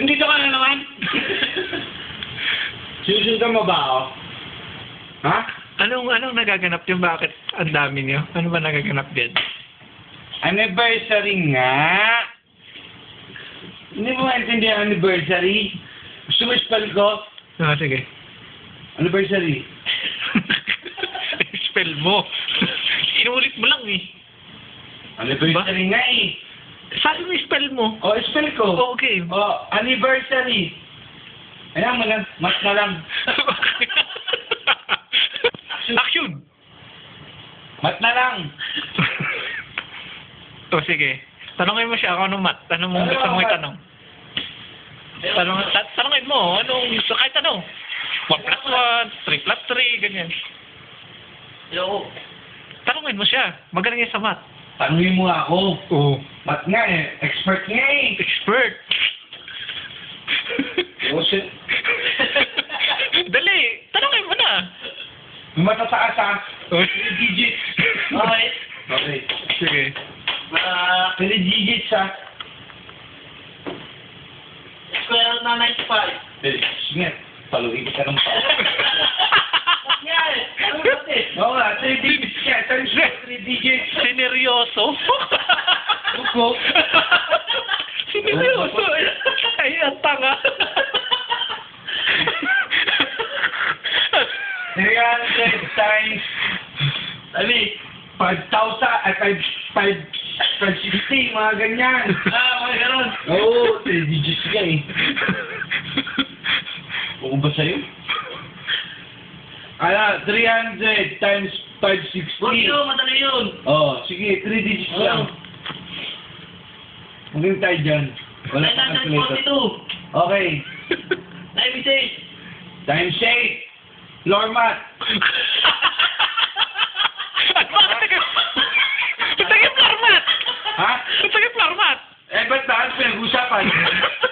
Nandito ka na naman. Sinusundan mo ba ako? Ha? Anong, anong nagaganap yung bakit ang dami niyo? Ano ba nagaganap din? Anniversary nga. Hindi mo maintindihan ang anniversary. Gusto mo spell ko? Ah, sige. Anniversary. Spell mo. Inulit mo lang eh. Anniversary nga eh. Sabi mo spell mo. O, spell ko. Oh, okay. O, anniversary. Ayan, malang, mas na lang. Action! Mat na lang. o sige. Tanongin mo siya kung anong mat. Anong Ano gusto ang mo mat? itanong. Tanong, ta tanongin mo. Anong gusto kahit tanong. 1 plus 1, 3 plus 3, ganyan. Yo. Tanongin mo siya. Magaling yan sa mat. Tanungin mo ako. Oo. Mat nga eh. Expert nga eh. Expert. O, shit. Dali. Tanongin mo na. Matataas ha. Oh. 3 digits. Okay. Okay. Sige. Ah, 3 digits ha. Square na 95. Dali. Sige. Paluin ka ng pa. Ano? Oo nga, 3 digits ka. Times 3 digits. Sineryoso? Buko. Sineryoso? Ay, ang tanga. 300 times Dali. 5,000 ay 5 5 560 mga ganyan. Ah, mga ganon. Oo, 3 digits ka eh. Oo ba sa'yo? Ala, 300 times Huwag 560. yun, madali yun. Oh, sige, 3 digits lang. Magaling tayo dyan. Wala pa calculator. 942. Okay, 96. times 8. Floor mat. At bakit? Ha? Ba't tayo format? Eh, ba't ba? Pinag-usapan.